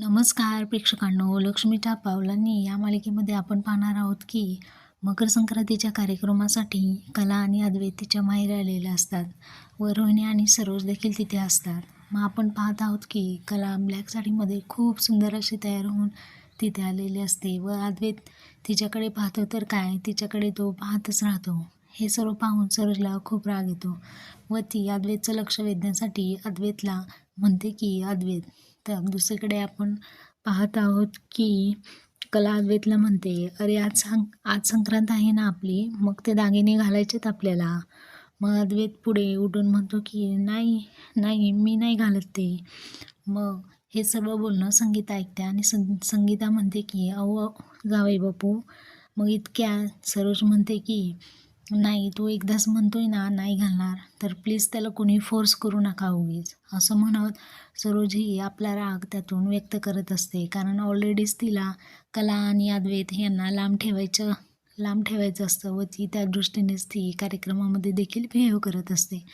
नमस्कार प्रेक्षकांनो लक्ष्मीच्या पावलांनी या मालिकेमध्ये आपण पाहणार आहोत की मकर संक्रांतीच्या कार्यक्रमासाठी कला आणि अद्वैतीच्या माहेर आलेल्या असतात व रोहिणी आणि सरोज देखील तिथे असतात. मग आपण पाहत आहोत की कला ब्लॅक साडीमध्ये खूप सुंदर अशी तयार होऊन तिथे आलेली असते व अद्वैत तिच्याकडे पाहतो तर काय तिच्याकडे तो पाहतच राहतो. हे सर्व पाहून सरोजला खूप राग येतो व ती अद्वैतचं लक्ष वेधण्यासाठी अद्वैतला म्हणते की अद्वैत तर दुसरीकडे आपण पाहत आहोत की कला अद्वैतला म्हणते अरे आज सांग आज संक्रांत आहे ना आपली मग ते दागिने घालायचेत आपल्याला. मग अद्वैत पुढे उठून म्हणतो की नाही नाही मी नाही घालत ते. मग हे सर्व बोलणं संगीता ऐकते आणि सं संगीता म्हणते की अहो जावई बापू. मग इतक्या सरोज म्हणते की नाही तू एकदाच म्हणतोय ना नाही घालणार तर प्लीज त्याला कोणी फोर्स करू नका उगीच. असं म्हणत सरोजी आपला राग त्यातून व्यक्त करत असते. कारण ऑलरेडीच तिला कला आणि अद्वैत यांना लांब ठेवायचं लांब ठेवायचं असतं व ती त्या दृष्टीनेच ती कार्यक्रमामध्ये देखील बिहेव करत असते.